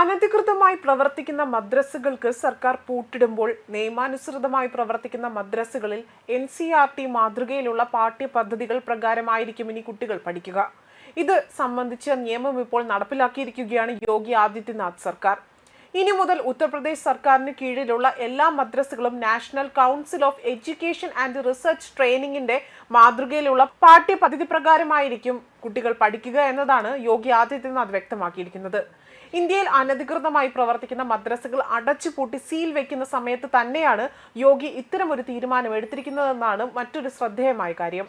അനധികൃതമായി പ്രവർത്തിക്കുന്ന മദ്രസകൾക്ക് സർക്കാർ പൂട്ടിടുമ്പോൾ നിയമാനുസൃതമായി പ്രവർത്തിക്കുന്ന മദ്രസകളിൽ എൻ സി ആർ ടി മാതൃകയിലുള്ള പാഠ്യപദ്ധതികൾ പ്രകാരമായിരിക്കും ഇനി കുട്ടികൾ പഠിക്കുക. ഇത് സംബന്ധിച്ച നിയമം ഇപ്പോൾ നടപ്പിലാക്കിയിരിക്കുകയാണ് യോഗി ആദിത്യനാഥ് സർക്കാർ. ഇനി മുതൽ ഉത്തർപ്രദേശ് സർക്കാരിന് കീഴിലുള്ള എല്ലാ മദ്രസകളും national council of education and research ട്രെയിനിങ്ങിന്റെ മാതൃകയിലുള്ള പാഠ്യപദ്ധതി പ്രകാരമായിരിക്കും കുട്ടികൾ പഠിക്കുക എന്നതാണ് യോഗി ആദിത്യനാഥ് വ്യക്തമാക്കിയിരിക്കുന്നത്. ഇന്ത്യയിൽ അനധികൃതമായി പ്രവർത്തിക്കുന്ന മദ്രസകൾ അടച്ചുപൂട്ടി സീൽ വെക്കുന്ന സമയത്ത് തന്നെയാണ് യോഗി ഇത്തരമൊരു തീരുമാനം എടുത്തിരിക്കുന്നതെന്നാണ് മറ്റൊരു ശ്രദ്ധേയമായ കാര്യം.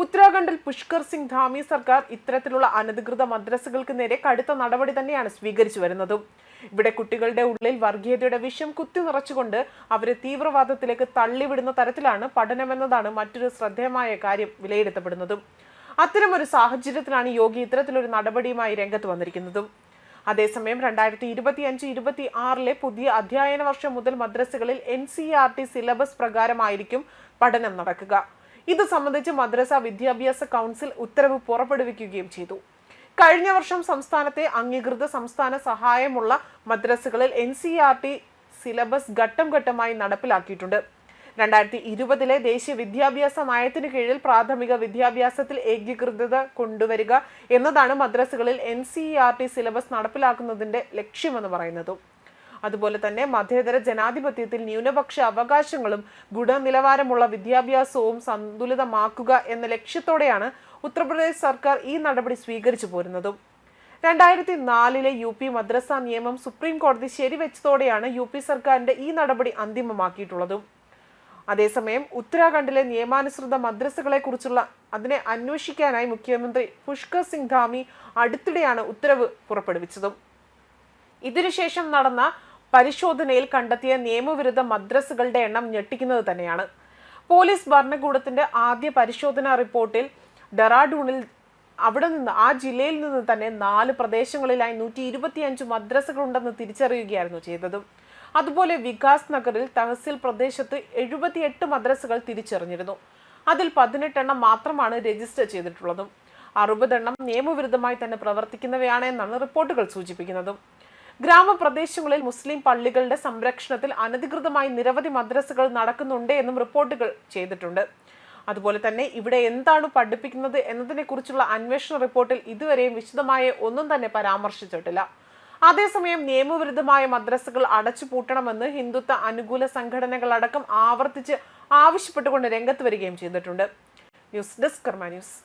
ഉത്തരാഖണ്ഡിൽ പുഷ്കർ സിംഗ് ധാമി സർക്കാർ ഇത്തരത്തിലുള്ള അനധികൃത മദ്രസകൾക്ക് നേരെ കടുത്ത നടപടി തന്നെയാണ് സ്വീകരിച്ചു വരുന്നത്. ഇവിടെ കുട്ടികളുടെ ഉള്ളിൽ വർഗീയതയുടെ വിഷം കുത്തി നിറച്ചുകൊണ്ട് അവരെ തീവ്രവാദത്തിലേക്ക് തള്ളിവിടുന്ന തരത്തിലാണ് പഠനമെന്നതാണ് മറ്റൊരു ശ്രദ്ധേയമായ കാര്യം വിലയിരുത്തപ്പെടുന്നതും. അത്തരമൊരു സാഹചര്യത്തിലാണ് യോഗി ഇത്തരത്തിലൊരു നടപടിയുമായി രംഗത്ത് വന്നിരിക്കുന്നതും. അതേസമയം രണ്ടായിരത്തി ഇരുപത്തി അഞ്ച് ഇരുപത്തി ആറിലെ പുതിയ അധ്യയന വർഷം മുതൽ മദ്രസകളിൽ N C R T syllabus പ്രകാരമായിരിക്കും പഠനം നടക്കുക. ഇത് സംബന്ധിച്ച് മദ്രസ വിദ്യാഭ്യാസ കൗൺസിൽ ഉത്തരവ് പുറപ്പെടുവിക്കുകയും ചെയ്തു. കഴിഞ്ഞ വർഷം സംസ്ഥാനത്തെ അംഗീകൃത സംസ്ഥാന സഹായമുള്ള മദ്രസകളിൽ N C R T syllabus ഘട്ടം ഘട്ടമായി നടപ്പിലാക്കിയിട്ടുണ്ട്. രണ്ടായിരത്തി ഇരുപതിലെ ദേശീയ വിദ്യാഭ്യാസ നയത്തിന് കീഴിൽ പ്രാഥമിക വിദ്യാഭ്യാസത്തിൽ ഏകീകൃതത കൊണ്ടുവരിക എന്നതാണ് മദ്രസകളിൽ N C R T syllabus നടപ്പിലാക്കുന്നതിന്റെ ലക്ഷ്യമെന്ന് പറയുന്നതും. അതുപോലെ തന്നെ മതേതര ജനാധിപത്യത്തിൽ ന്യൂനപക്ഷ അവകാശങ്ങളും ഗുണനിലവാരമുള്ള വിദ്യാഭ്യാസവും സന്തുലിതമാക്കുക എന്ന ലക്ഷ്യത്തോടെയാണ് ഉത്തർപ്രദേശ് സർക്കാർ ഈ നടപടി സ്വീകരിച്ചു പോരുന്നതും. രണ്ടായിരത്തി നാലിലെ യു പി മദ്രസ നിയമം സുപ്രീം കോടതി ശരിവെച്ചതോടെയാണ് യു പി സർക്കാരിന്റെ ഈ നടപടി അന്തിമമാക്കിയിട്ടുള്ളതും. അതേസമയം ഉത്തരാഖണ്ഡിലെ നിയമാനുസൃത മദ്രസകളെ കുറിച്ചുള്ള അതിനെ അന്വേഷിക്കാനായി മുഖ്യമന്ത്രി പുഷ്കർ സിംഗ് ധാമി അടുത്തിടെയാണ് ഉത്തരവ് പുറപ്പെടുവിച്ചതും. ഇതിനുശേഷം നടന്ന പരിശോധനയിൽ കണ്ടെത്തിയ നിയമവിരുദ്ധ മദ്രസകളുടെ എണ്ണം ഞെട്ടിക്കുന്നത് തന്നെയാണ്. പോലീസ് ഭരണകൂടത്തിന്റെ ആദ്യ പരിശോധനാ റിപ്പോർട്ടിൽ ഡെറാഡൂണിൽ അവിടെ നിന്ന് ആ ജില്ലയിൽ നിന്ന് തന്നെ നാല് പ്രദേശങ്ങളിലായി നൂറ്റി ഇരുപത്തിയഞ്ച് മദ്രസകളുണ്ടെന്ന് തിരിച്ചറിയുകയായിരുന്നു ചെയ്തത്. അതുപോലെ വികാസ് നഗറിൽ തഹസിൽ പ്രദേശത്ത് എഴുപത്തിയെട്ട് മദ്രസകൾ തിരിച്ചറിഞ്ഞിരുന്നു. അതിൽ പതിനെട്ടെണ്ണം മാത്രമാണ് രജിസ്റ്റർ ചെയ്തിട്ടുള്ളതും. അറുപതെണ്ണം നിയമവിരുദ്ധമായി തന്നെ പ്രവർത്തിക്കുന്നവയാണ് എന്നാണ് റിപ്പോർട്ടുകൾ സൂചിപ്പിക്കുന്നതും. ഗ്രാമപ്രദേശങ്ങളിൽ മുസ്ലിം പള്ളികളുടെ സംരക്ഷണത്തിൽ അനധികൃതമായി നിരവധി മദ്രസകൾ നടക്കുന്നുണ്ട് എന്നും റിപ്പോർട്ടുകൾ ചെയ്തിട്ടുണ്ട്. അതുപോലെ തന്നെ ഇവിടെ എന്താണ് പഠിപ്പിക്കുന്നത് എന്നതിനെക്കുറിച്ചുള്ള അന്വേഷണ റിപ്പോർട്ടിൽ ഇതുവരെയും വിശദമായ ഒന്നും തന്നെ പരാമർശിച്ചിട്ടില്ല. അതേസമയം നിയമവിരുദ്ധമായ മദ്രസകൾ അടച്ചു പൂട്ടണമെന്ന് ഹിന്ദുത്വ അനുകൂല സംഘടനകളടക്കം ആവർത്തിച്ച് ആവശ്യപ്പെട്ടുകൊണ്ട് രംഗത്ത് വരികയും ചെയ്തിട്ടുണ്ട്. News desk Karma news.